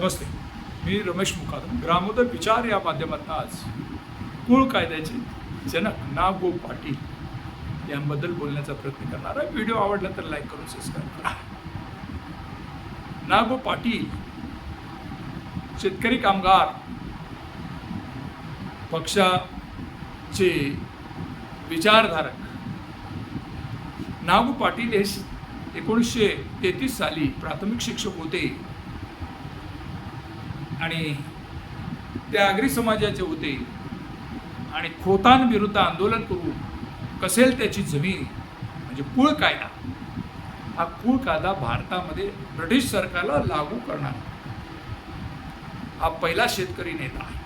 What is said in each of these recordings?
नमस्ते. मी रमेश मुकादम. ग्रामोदय विचार या माध्यमातून आज कुळ कायद्याचे जनक ना गो पाटील यांबद्दल बोलण्याचा प्रयत्न करणार आहे. व्हिडिओ आवडला तर लाईक करून सबस्क्राईब करा. ना गो पाटील शेतकरी कामगार पक्षाचे विचारधारक. नागू पाटील हे एकोणीसशे तेहतीस साली प्राथमिक शिक्षक होते. आणि त्या आगरी समाजाचे होते. आणि खोतांविरुद्ध आंदोलन करून कसेल त्याची जमीन? म्हणजे कुळ कायदा. हा कुळ कायदा भारतामध्ये ब्रिटिश सरकारला लागू करणार. हा पहिला शेतकरी नेता आहे.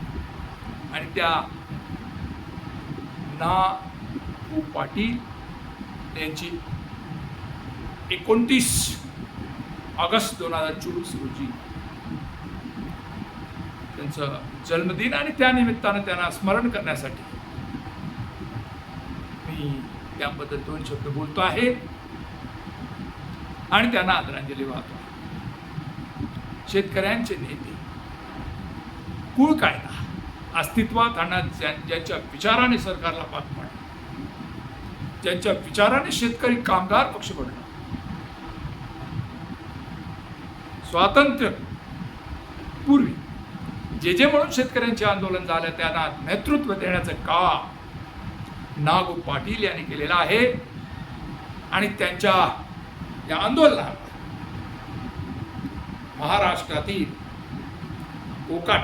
आणि त्या ना उ पाटील यांची एकोणतीस ऑगस्ट दोन हजार चोवीस रोजी त्यांचं जन्मदिन आणि त्यानिमित्तानं त्यांना स्मरण करण्यासाठी. मी त्याबद्दल दोन शब्द बोलतो आहे. आणि त्यांना आदरांजली वाहतो. शेतकऱ्यांचे नेते कुळ कायदा अस्तित्वात आणण्यात ज्यांच्या विचाराने सरकारला पाठ पाडलं. ज्यांच्या विचाराने शेतकरी कामगार पक्ष पडला स्वातंत्र्य पूर्वी जे जे म्हणून शेतकऱ्यांचे आंदोलन झालं त्यांना नेतृत्व देण्याचं काम नागू पाटील यांनी केलेलं आहे. आणि त्यांच्या या आंदोलनात महाराष्ट्रातील कोकण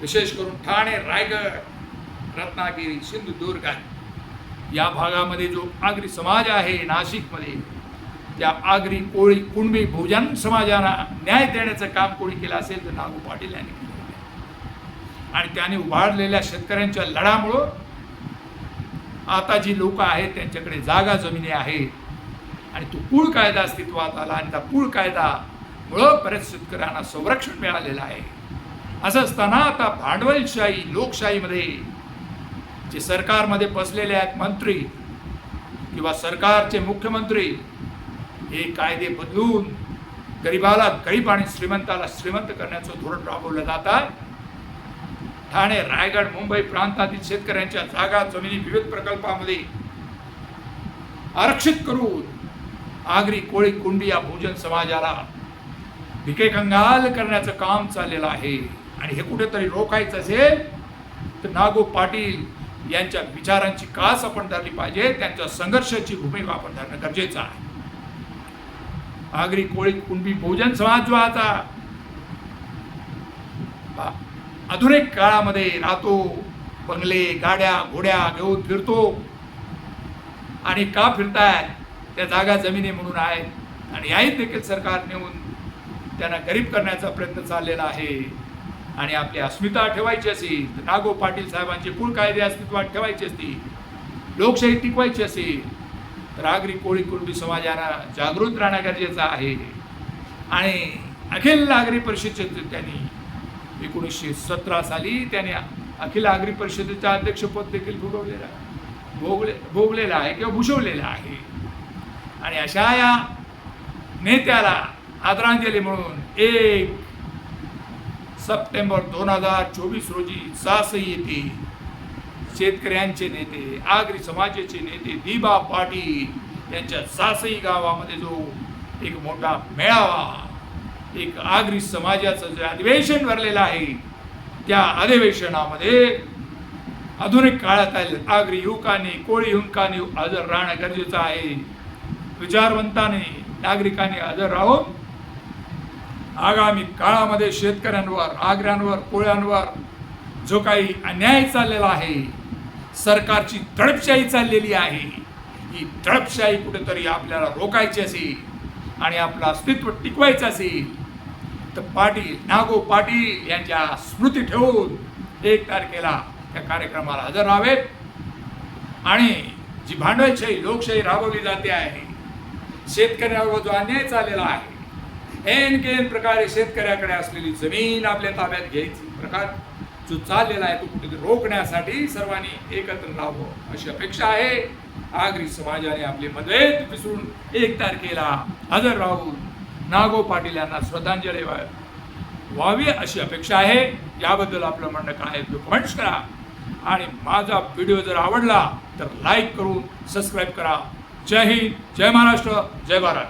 विशेष करून ठाणे रायगड रत्नागिरी सिंधुदुर्ग या भागामध्ये जो आगरी समाज आहे नाशिकमध्ये त्या आगरी कोळी कुणबी बहुजन समाजाला न्याय देण्याचं काम कोणी केलं असेल तर नागू पाटील यांनी केलं. आणि त्याने उभारलेल्या शेतकऱ्यांच्या लढामुळं आता जी लोक आहेत त्यांच्याकडे जागा जमिनी आहेत आणि तो कुळ कायदा अस्तित्वात आला आणि त्या कुळ कायदामुळं बऱ्याच शेतकऱ्यांना संरक्षण मिळालेलं आहे. असं असताना आता भांडवलशाही लोकशाहीमध्ये जे सरकारमध्ये बसलेले आहेत मंत्री किंवा सरकारचे मुख्यमंत्री हे कायदे बदलून गरिबाला गरीब आणि श्रीमंताला श्रीमंत करण्याचं धोरण राबवलं जात आहे. ठाणे रायगड मुंबई प्रांतातील शेतकऱ्यांच्या जागा जमिनी विविध प्रकल्पामध्ये आरक्षित करून आगरी कोळी कुंडी या भोजन समाजाला भिके कंगाल करण्याचं काम चाललेलं आहे. आणि हे कुठेतरी रोखायचं असेल तर नागो पाटील यांच्या विचारांची कास आपण धरली पाहिजे त्यांच्या संघर्षाची भूमिका आपण धरणं गरजेचं आहे. आगरी कोळी कुणबी भोजन समाज जो आता आधुनिक काळामध्ये राहतो बंगले गाड्या घोड्या घेऊन फिरतो आणि का फिरताय त्या जागा जमिनी म्हणून आहेत आणि याही देखील सरकार नेऊन त्यांना गरीब करण्याचा प्रयत्न चाललेला आहे आणि आपली अस्मिता ठेवायची असेल तर नागो पाटील साहेबांचे कुळ कायदे अस्तित्वात ठेवायचे असतील लोकशाही टिकवायची असेल तर आगरी कोळी कुणबी समाजाला जागृत राहणं गरजेचं आहे. आणि अखिल नागरी परिषदेचे त्यांनी एकोणीसशे सतरा साली त्यांनी अखिल नागरी परिषदेचं अध्यक्षपद देखील भोगवलेलं आहे. भोगले भोगलेलं आहे किंवा भूषवलेलं आहे. आणि अशा या नेत्याला आदरांजली म्हणून एक सप्टेंबर दोन हजार चोवीस रोजी सासई येथे शेतकऱ्यांचे नेते आगरी समाजाचे नेते दिबा पाटील यांच्या सासई गावामध्ये जो एक मोठा मेळावा एक आगरी समाजाचं जे अधिवेशन भरलेलं आहे त्या अधिवेशनामध्ये आधुनिक काळात आले. आगरी युवकांनी कोळी युवकांनी हजर राहणं गरजेचं आहे. विचारवंतांनी नागरिकांनी हजर राहून आगामी काळामध्ये शेतकऱ्यांवर आग्र्यांवर कोळ्यांवर जो काही अन्याय चाललेला आहे सरकारची तडपशाही चाललेली आहे. ही तडपशाही कुठेतरी आपल्याला रोखायची असेल आणि आपलं अस्तित्व टिकवायचं असेल तर पाटील नागो पाटील यांच्या स्मृती ठेवून एक तारखेला त्या कार्यक्रमाला हजर राहावेत आणि जी भांडवलशाही लोकशाही राबवली जाते आहे शेतकऱ्यावर जो अन्याय चाललेला आहे एन केन प्रकारे शेतकऱ्याकडे असलेली जमीन आपल्या ताब्यात घ्यायची. प्रकार जो चाललेला आहे तो कुठेतरी रोखण्यासाठी सर्वांनी एकत्र राहावं अशी अपेक्षा आहे. आगरी समाजाने आपले मतभेद विसरून एक तारखेला हजर राहून नागो पाटील यांना श्रद्धांजली वा- व्हावी अशी अपेक्षा आहे. याबद्दल आपलं म्हणणं काय आहे कमेंट्स करा. आणि माझा व्हिडिओ जर आवडला तर लाईक करून सबस्क्राईब करा. जय हिंद जय महाराष्ट्र जय भारत.